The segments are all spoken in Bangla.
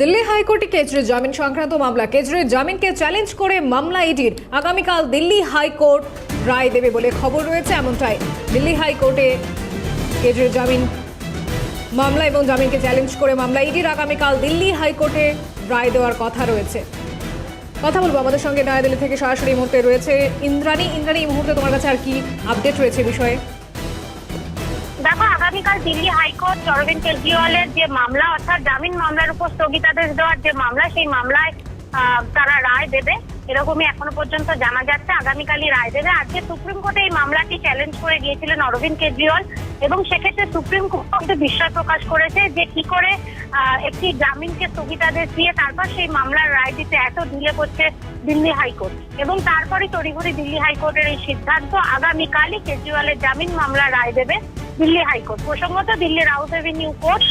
দিল্লি হাইকোর্টে কেজরির জামিন সংক্রান্ত মামলা। কেজরির জামিনকে চ্যালেঞ্জ করে মামলা ইডির। আগামীকাল দিল্লি হাইকোর্ট রায় দেবে বলে খবর রয়েছে এমনটাই। দিল্লি হাইকোর্টে কেজরির জামিন, মামলা এবং জামিনকে চ্যালেঞ্জ করে মামলা ইডির আগামীকাল দিল্লি হাইকোর্টে রায় দেওয়ার কথা রয়েছে। কথা বলব আমাদের সঙ্গে। নয়াদিল্লি থেকে সরাসরি মুহূর্তে রয়েছে ইন্দ্রাণী। ইন্দ্রাণী, এই মুহূর্তে তোমার কাছে আর কি আপডেট রয়েছে বিষয়ে? দেখো, আগামীকাল দিল্লি হাইকোর্ট অরবিন্দ কেজরিওয়ালের যে মামলা, অর্থাৎ জামিন মামলার উপর স্থগিতাদেশ দেওয়ার যে মামলা, সেই মামলায় তারা রায় দেবে। এরকমই এখনও পর্যন্ত জানা যাচ্ছে, আগামীকালই রায় দেবে। আজকে সুপ্রিম কোর্টে এই মামলাটি চ্যালেঞ্জ করে গিয়েছিলেন অরবিন্দ কেজরিওয়াল এবং সেক্ষেত্রে সুপ্রিম কোর্ট বিস্ময় প্রকাশ করেছে যে কি করে একটি জামিনকে স্থগিতাদেশ দিয়ে তারপর সেই মামলার রায় দিতে এত ডিলে করছে দিল্লি হাইকোর্ট। এবং তারপরে তড়িঘড়ি দিল্লি হাইকোর্টের এই সিদ্ধান্ত, আগামীকালই কেজরিওয়ালের জামিন মামলা রায় দেবে। দিল্লি হাইকোর্ট প্রসঙ্গত দিল্লির হাউস এভিনিউ কোর্ট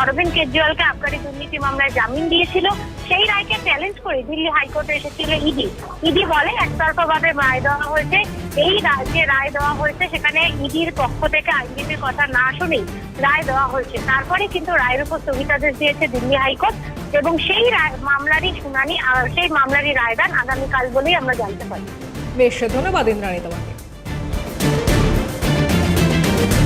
অরবিন্দ কেজরিওয়ালকে আবগারি দুর্নীতি মামলায় জামিন দিয়েছিল। সেই রায়কে চ্যালেঞ্জ করে দিল্লি হাইকোর্টে এসেছিল ইডি। ইডি বলে একতরফা ভাবে রায় দেওয়া হয়েছে। এই যে রায় দেওয়া হয়েছে, সেখানে ইডির পক্ষ থেকে আইনজীবীর কথা না শুনেই রায় দেওয়া হয়েছে। তারপরে কিন্তু রায়ের উপর স্থগিতাদেশ দিয়েছে দিল্লি হাইকোর্ট এবং সেই মামলারই শুনানি সেই মামলারই রায়দান আগামীকাল বলেই আমরা জানতে পারি। বেশ, ধন্যবাদ ইন্দ্রাণী তোমাকে। Thank you